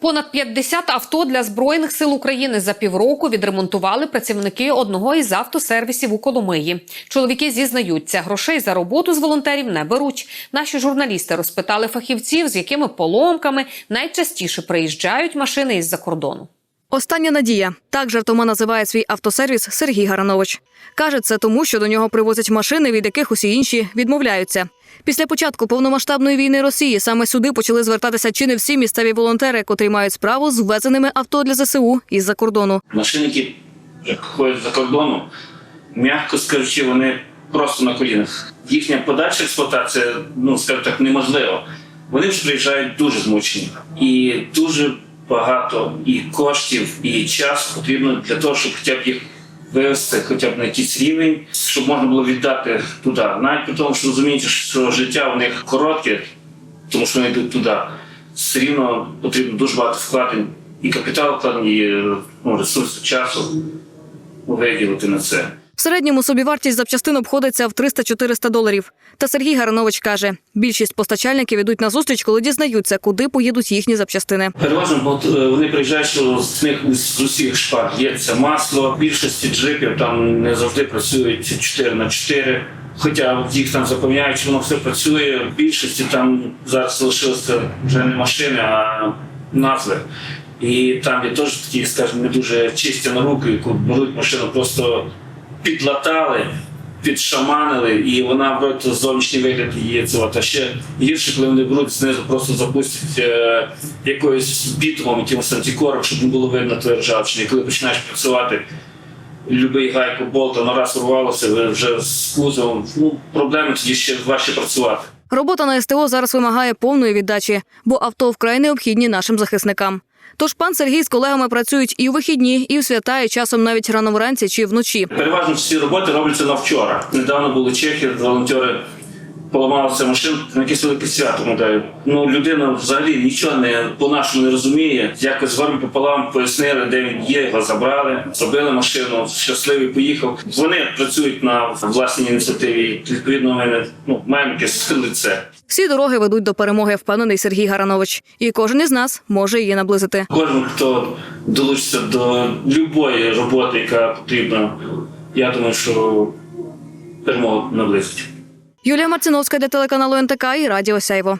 Понад 50 авто для збройних сил України за півроку відремонтували працівники одного із автосервісів у Коломиї. Чоловіки зізнаються, грошей за роботу з волонтерів не беруть. Наші журналісти розпитали фахівців, з якими поломками найчастіше приїжджають машини із-за кордону. Остання надія так жартома називає свій автосервіс Сергій Гаранович. Каже, це тому, що до нього привозять машини, від яких усі інші відмовляються. Після початку повномасштабної війни Росії саме сюди почали звертатися чи не всі місцеві волонтери, котрі мають справу з ввезеними авто для ЗСУ із-за кордону. Машини, які ходять за кордону, м'яко скажучи, вони просто на колінах. Їхня подальша експлуатація, ну скажімо так, неможлива. Вони вже приїжджають дуже змучені. І дуже багато і коштів, і часу потрібно для того, щоб хоча б їх вивести хоча б на якийсь рівень, щоб можна було віддати туди. Навіть при тому, що розумієте, що життя у них коротке, тому що вони йдуть туди. Все рівно потрібно дуже багато вкладень і капітал і ну, ресурси часу виділити на це. В середньому собівартість запчастин обходиться в 300-400 доларів. Та Сергій Гаранович каже, більшість постачальників ідуть на зустріч, коли дізнаються, куди поїдуть їхні запчастини. Переважно бо, е, вони приїжджають, що з них з усіх шпар є це масло. Більшості джипів там не завжди працюють 4 на 4 Хоча їх там запевняють, що воно все працює. В більшості там зараз залишилися вже не машини, а назви. І там є теж такі, скажімо, не дуже чисті на руки, беруть машину, просто підлатали, підшаманили, і вона вроде зовнішній вигляд її цього. Та ще гірше, коли вони беруть знизу, просто запустять е, якоюсь бітумом, якимось антикором, щоб не було видно твоє ржавчини. І коли починаєш працювати, любий гайку болта на раз урвалося, вже з кузовом. Ну, проблеми тоді ще важче працювати. Робота на СТО зараз вимагає повної віддачі, бо авто вкрай необхідні нашим захисникам. Тож пан Сергій з колегами працюють і у вихідні, і в свята, і часом навіть рано вранці чи вночі. Переважно всі роботи робляться на вчора. Недавно були чехи, волонтери поламалися машин на якесь велике свято. Гадаю. Ну людина взагалі нічого не по-нашому не розуміє. Якось з горем пополам пояснили, де він є, його забрали, зробили машину, щасливий поїхав. Вони працюють на власній ініціативі. Відповідно, ми ну маємо якесь лице. Всі дороги ведуть до перемоги, впевнений Сергій Гаранович. І кожен із нас може її наблизити. Кожен, хто долучиться до будь-якої роботи, яка потрібна, я думаю, що перемогу наблизить. Юлія Марциновська для телеканалу НТК і Радіо Сяйво.